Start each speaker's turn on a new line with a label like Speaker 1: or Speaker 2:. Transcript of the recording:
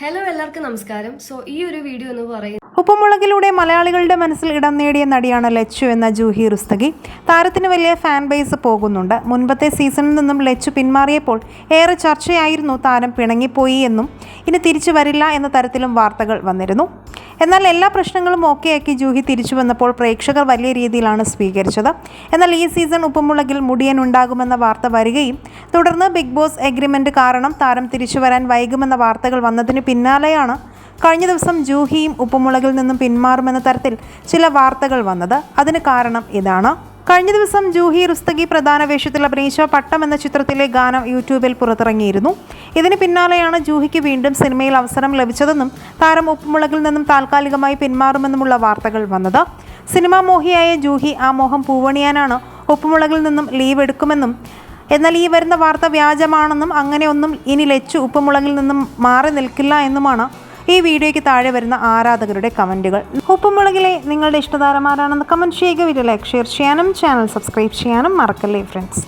Speaker 1: Hello എല്ലാവർക്കും നമസ്കാരം. So ഈ ഒരു വീഡിയോ എന്ന് പറയുന്നത്
Speaker 2: ഉപ്പുമുളകിലൂടെ മലയാളികളുടെ മനസ്സിൽ ഇടം നേടിയ നടിയാണ് ലച്ചു എന്ന ജൂഹി റുസ്തഗി താരത്തിന് വലിയ ഫാൻ ബേസ് പോകുന്നുണ്ട്. മുൻപത്തെ സീസണിൽ നിന്നും ലച്ചു പിന്മാറിയപ്പോൾ ഏറെ ചർച്ചയായിരുന്നു താരം പിണങ്ങിപ്പോയി എന്നും ഇനി തിരിച്ചു വരില്ല എന്ന തരത്തിലും വാർത്തകൾ വന്നിരുന്നു. എന്നാൽ എല്ലാ പ്രശ്നങ്ങളും ഓക്കെയാക്കി ജൂഹി തിരിച്ചു വന്നപ്പോൾ പ്രേക്ഷകർ വലിയ രീതിയിലാണ് സ്വീകരിച്ചത്. എന്നാൽ ഈ സീസൺ ഉപ്പുമുളകിൽ മുടിയൻ ഉണ്ടാകുമെന്ന വാർത്ത വരികയും തുടർന്ന് ബിഗ് ബോസ് എഗ്രിമെന്റ് കാരണം താരം തിരിച്ചു വരാൻ വൈകുമെന്ന വാർത്തകൾ വന്നതിന് പിന്നാലെയാണ് കഴിഞ്ഞ ദിവസം ജൂഹിയും ഉപ്പുമുളകിൽ നിന്നും പിന്മാറുമെന്ന തരത്തിൽ ചില വാർത്തകൾ വന്നത്. അതിന് കാരണം ഇതാണ്. കഴിഞ്ഞ ദിവസം ജൂഹി റുസ്തഗി പ്രധാന വേഷത്തിൽ അഭിനയിച്ച പട്ടം എന്ന ചിത്രത്തിലെ ഗാനം യൂട്യൂബിൽ പുറത്തിറങ്ങിയിരുന്നു. ഇതിന് പിന്നാലെയാണ് ജൂഹിക്ക് വീണ്ടും സിനിമയിൽ അവസരം ലഭിച്ചതെന്നും താരം ഉപ്പുമുളകിൽ നിന്നും താൽക്കാലികമായി പിന്മാറുമെന്നുമുള്ള വാർത്തകൾ വന്നത്. സിനിമാ മോഹിയായ ജൂഹി ആ മോഹം പൂവണിയാനാണ്. ഉപ്പുമുളകിൽ നിന്നും ലീവ് എടുക്കുമെന്നും എന്നാൽ ഈ വരുന്ന വാർത്ത വ്യാജമാണെന്നും അങ്ങനെയൊന്നും ഇനി ലച്ചു ഉപ്പുമുളകിൽ നിന്നും മാറി നിൽക്കില്ല എന്നുമാണ് ഈ വീഡിയോയ്ക്ക് താഴെ വരുന്ന ആരാധകരുടെ കമന്റുകൾ. ഉപ്പുമുളകിലെ നിങ്ങളുടെ ഇഷ്ടതാരമാരാണെന്ന് കമന്റ് ചെയ്യുക. വീഡിയോ ലൈക്ക് ഷെയർ ചെയ്യാനും ചാനൽ സബ്സ്ക്രൈബ് ചെയ്യാനും മറക്കല്ലേ ഫ്രണ്ട്സ്